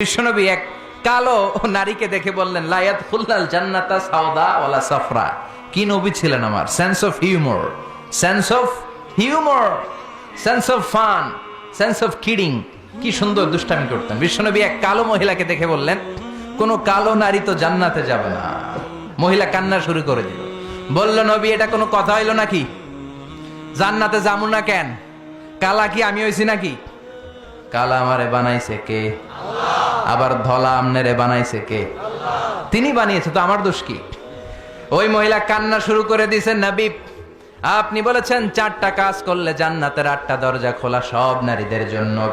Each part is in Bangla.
বিশ্বনবী এক কালো নারীকে দেখে বললেন লায়াত খুল্লাল জান্নাতা সাউদা ওয়ালা সাফরা। কি নবী ছিলেন আমার? Sense of humour sense of humour sense of fun sense of kidding কি সুন্দর দুষ্টামি করতেন। বিশ্বনবী এক কালো মহিলাকে দেখে বললেন, কোন কালো নারী তো জান্নাতে যাবে না। মহিলা কান্না শুরু করে দিল। বলল, নবী, এটা কোনো কথা হইল নাকি? জান্নাতে যাব না কেন? কালা কি আমি হইছি নাকি? কালা আমারে বানাইছে কে? আবার ধলা আমনেরে বানাইছে কে? তিনি বানিয়েছে তো আমার দোষ কি? ওই মহিলা কান্না শুরু করে দিয়েছেন নবী আপনি বলেছেন চারটা কাজ করলে জান্নাতের আটটা দরজা খোলা সব নারীদের জন্য।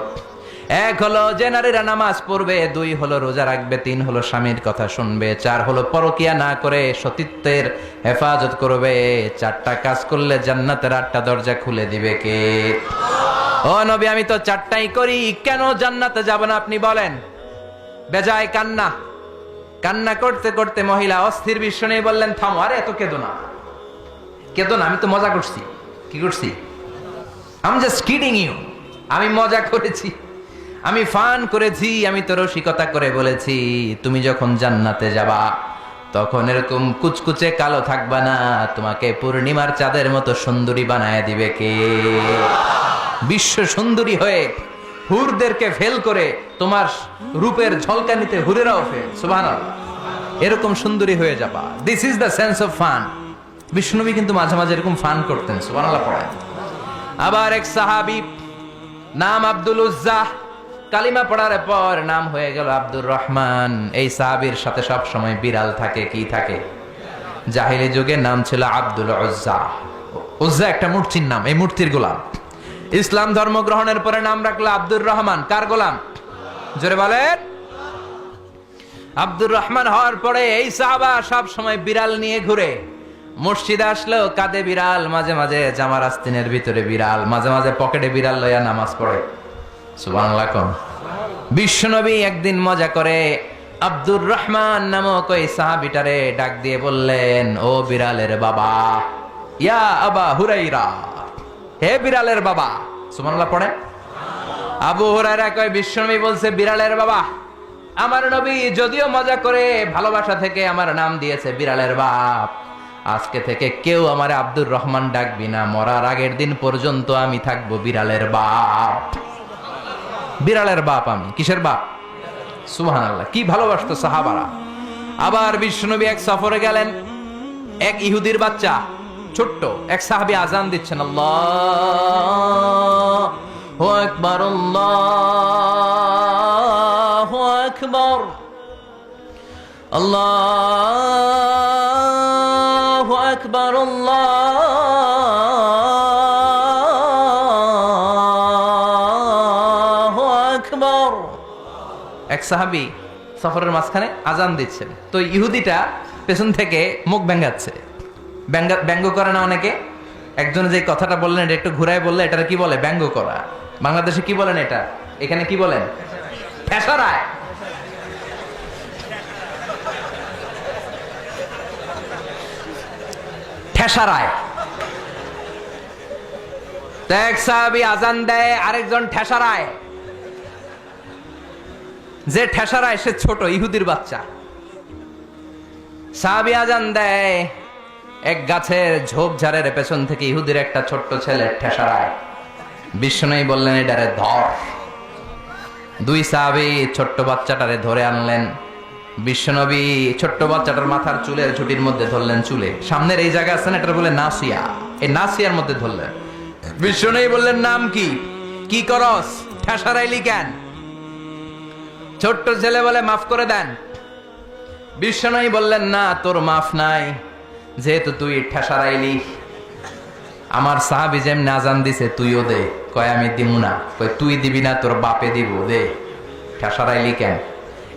এক হলো যে নারীরা নামাজ পড়বে দুই হলো রোজা রাখবে তিন হলো স্বামীর কথা শুনবে চার হলো পরকিয়া না করে সতীত্বের হেফাজত করবে। চারটা কাজ করলে জান্নাতের আটটা দরজা খুলে দিবে কে? ও নবী আমি তো চারটাই করি কেন জান্নাতে যাব না আপনি বলেন? বেজায় কান্না। কান্না করতে করতে মহিলা অস্থির বিশ্ব নেই বললেন, থামো, আরে এত কেঁদো না। কেঁদো না, আমি তো মজা করছি। কি করছি? আমি জাস্ট কিডিং ইউ আমি মজা করেছি। আমি ফান করেছি, আমি তো রসিকতা করে বলেছি, তুমি যখন জান্নাতে যাবা, তখন এরকম কুচকুচে কালো থাকবা না। তোমাকে পূর্ণিমার চাঁদের মতো সুন্দরী বানায় দিবে কে? বিশ্ব সুন্দরী হয়ে হুরদেরকে ফেল করে তোমার রূপের ঝলকানিতে হুরেরাও ফেল। সুবহানাল্লাহ। এরকম সুন্দরী হয়ে যাবা। This is the sense of fun বিষ্ণুনবী কিন্তু মাঝে মাঝে এরকম ফান করতেন। সুবহানাল্লাহ পড়েন। আবার এক সাহাবি, নাম আব্দুল উজ্জাহ, কালিমা পড়ার পর নাম হয়ে গেল আব্দুর রহমান। এই সাহাবীর সাথে সব সময় বিড়াল থাকে, কি থাকে? জাহিলি যুগে নাম ছিল আব্দুল উজ্জা উজ্জা একটা মূর্তির নাম, এই মূর্তির গোলাম। ইসলাম ধর্ম গ্রহণের পরে নাম রাখল আব্দুর রহমান। কার গোলাম? জোরে বলেন। আব্দুর রহমান হওয়ার পরে এই সাহাবা সব সময় বিড়াল নিয়ে ঘুরে। মসজিদে আসলেও কাঁধে বিড়াল, মাঝে মাঝে জামার আস্তিনের ভিতরে বিড়াল, মাঝে মাঝে পকেটে বিড়াল লইয়া নামাজ পড়ে। কোন। বিশ্বনবী একদিন মজা করে আব্দুর রহমান নামক ওই সাহাবিটারে ডাক দিয়ে বললেন, ও বিড়ালের বাবা, ইয়া আবা হুরাইরা। হে বিড়ালের বাবা, সুবহানাল্লাহ পড়ে আবু হুরায়রা কয়, বিশ্বনবী বলছে, বিড়ালের বাবা, আমার নবী যদিও মজা করে ভালোবাসা থেকে আমার নাম দিয়েছে বিড়ালের বাপ। আজকে থেকে কেউ আমার আব্দুর রহমান ডাকবি না, মরার আগের দিন পর্যন্ত আমি থাকব বিড়ালের বাপ। বিড়ালের বাপ আমি, কিসের বাপ? সুহান আল্লাহ কি ভালোবাসতো সাহাবারা। আবার বিষ্ণুনবী এক সফরে গেলেন, এক ইহুদির বাচ্চা ছোট্ট, এক সাহাবি আজান দিচ্ছেন, আল্লাহ আকবার আল্লাহ আকবার আল্লাহ আকবার আল্লাহ আকবার। এক সাহাবি সফরের মাঝখানে আজান দিচ্ছেন। তো ইহুদিটা পেছন থেকে মুখ ব্যাঙ্গাচ্ছে ব্যঙ্গা- ব্যঙ্গ করে না অনেকে? একজন যে কথাটা বললেন, এটা একটু ঘুরায় বললে এটা কি বলে? ব্যঙ্গ করা। বাংলাদেশে কি বলেন এটা? এখানে কি বলেন? ঠেসারায় আজান দেয়, আরেকজন ঠেসারায় যে ঠেসারায় সে ছোট, ইহুদির বাচ্চা। সাহাবি আজান দেয় এক গাছের ঝোপঝাড়ের পেছন থেকে ইহুদির একটা ছোট্ট ছেলে ঠেসারায়। বিষ্ণুই বললেন, এটারে ধর। দুই সাহাবি ছোট্ট বাচ্চাটারে ধরে আনলেন। বিশ্বনবী ছোট্ট বাচ্চাটার মাথার চুলের ছুটির মধ্যে ধরলেন চুলে। সামনের এই জায়গা আছে না এটা বলে নাসিয়া। এই নাসিয়ার মধ্যে ধরলেন। বিশ্বনবী বললেন, নাম কি? কি করস? ঠেসারাইলি কেন ছোট্ট ছেলে বলে, মাফ করে দেন। বিশ্বনবী বললেন, না, তোর মাফ নাই। যেহেতু তুই ঠেসারাইলি আমার সাহাবি যেমনি আজান দিছে, তুইও দে। কয়, আমি দিব না। কয়, তুই দিবি না, তোর বাপে দিব, দে। ঠেসারাইলি কেন?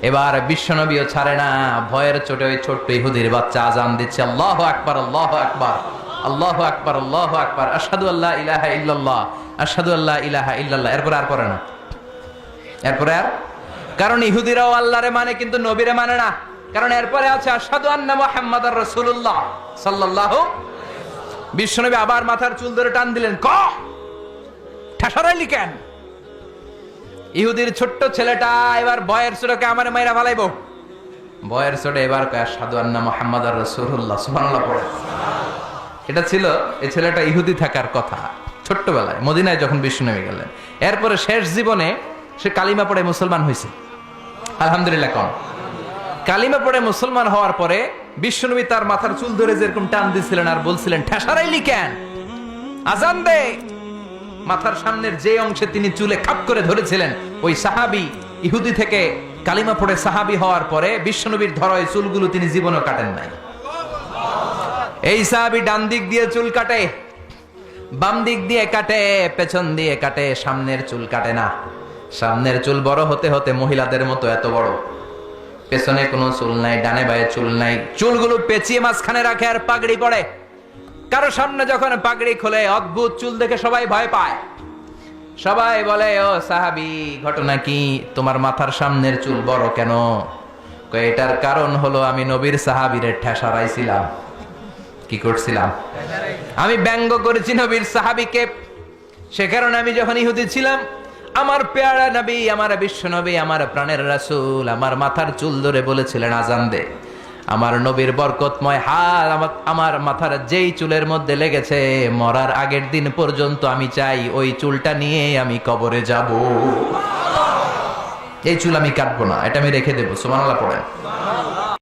এবার বিশ্বনবীও ছাড়ে না, ভয়ের চোটে ওই ছোট্ট ইহুদির বাচ্চা আজান দিচ্ছে, আল্লাহ আকবার আল্লাহ আকবার আল্লাহ আকবার আল্লাহ আকবার আসাদু আল্লাহ ইলাহা ইল্লাল্লাহ আসাদু আল্লাহ ইলাহা ইল্লাল্লাহ। এরপরে আর পড়ে না। এরপরে আর? কারণ ইহুদিরাও আল্লাহরে মানে কিন্তু নবীরে মানে না। কারণ এরপরে আছে আসাদু আন্না মুহাম্মাদার রাসূলুল্লাহ। সাল্লাল্লাহু বিশ্বনবী আবার মাথার চুল ধরে টান দিলেন, ক? কেন ইহুদির ছোট্ট ছেলেটা এবার বয়ের ছোটকে আমার মাইরা ফালাইব। বয়ের ছোট এবার সাধু মোহাম্মদ আর রসুল্লাহ পড়ে। এটা ছিল এই ছেলেটা ইহুদি থাকার কথা, ছোট্টবেলায়, মদিনায় যখন বিষ্ণু নেমে গেলেন। এরপরে শেষ জীবনে সে কালিমা পড়ে মুসলমান হয়েছে আলহামদুলিল্লাহ কম। কালিমা পড়ে মুসলমান হওয়ার পরে বিশ্বনবী তার মাথার চুল ধরে যেরকম টান দিছিলেন আর বলছিলেন ঠেসারাইলি কেন আজান দে। মাথার সামনের যে অংশে তিনি চুলে খাপ করে ধরেছিলেন, ওই সাহাবি ইহুদি থেকে কালিমা পড়ে সাহাবি হওয়ার পরে বিশ্বনবীর ধরায় চুলগুলো তিনি জীবনও কাটেন নাই। এই সাহাবি ডান দিক দিয়ে চুল কাটে, বাম দিক দিয়ে কাটে, পেছন দিয়ে কাটে, সামনের চুল কাটে না। সামনের চুল বড় হতে হতে মহিলাদের মতো এত বড়। পেছনে কোনো চুল নাই, ডানে বায়ে চুল নাই। চুলগুলো পেঁচিয়ে মাঝখানে রাখে আর পাগড়ি পড়ে কারও সামনে যখন পাগড়ি খোলে, অদ্ভুত চুল দেখে সবাই ভয় পায়। সবাই বলে, ও সাহাবি, ঘটনা কি? তোমার মাথার সামনের চুল বড় কেন? এটার কারণ হলো আমি নবীর সাহাবীরে ঠেসারাইছিলাম কি করছিলাম? আমি ব্যঙ্গ করেছি নবীর সাহাবিকে। সে কারণে আমি যখন ইহুদি ছিলাম আমার পেয়ারা নবী, আমার বিশ্ব নবী, আমার প্রাণের রাসুল, আমার মাথার চুল ধরে বলেছিলেন, আজান দে। আমার নবীর বরকতময় হাত আমার মাথার যেই চুলের মধ্যে লেগেছে, মরার আগের দিন পর্যন্ত আমি চাই ওই চুলটা নিয়ে আমি কবরে যাব। এই চুল আমি কাটবো না, এটা আমি রেখে দেবো সোমানালা পড়েন।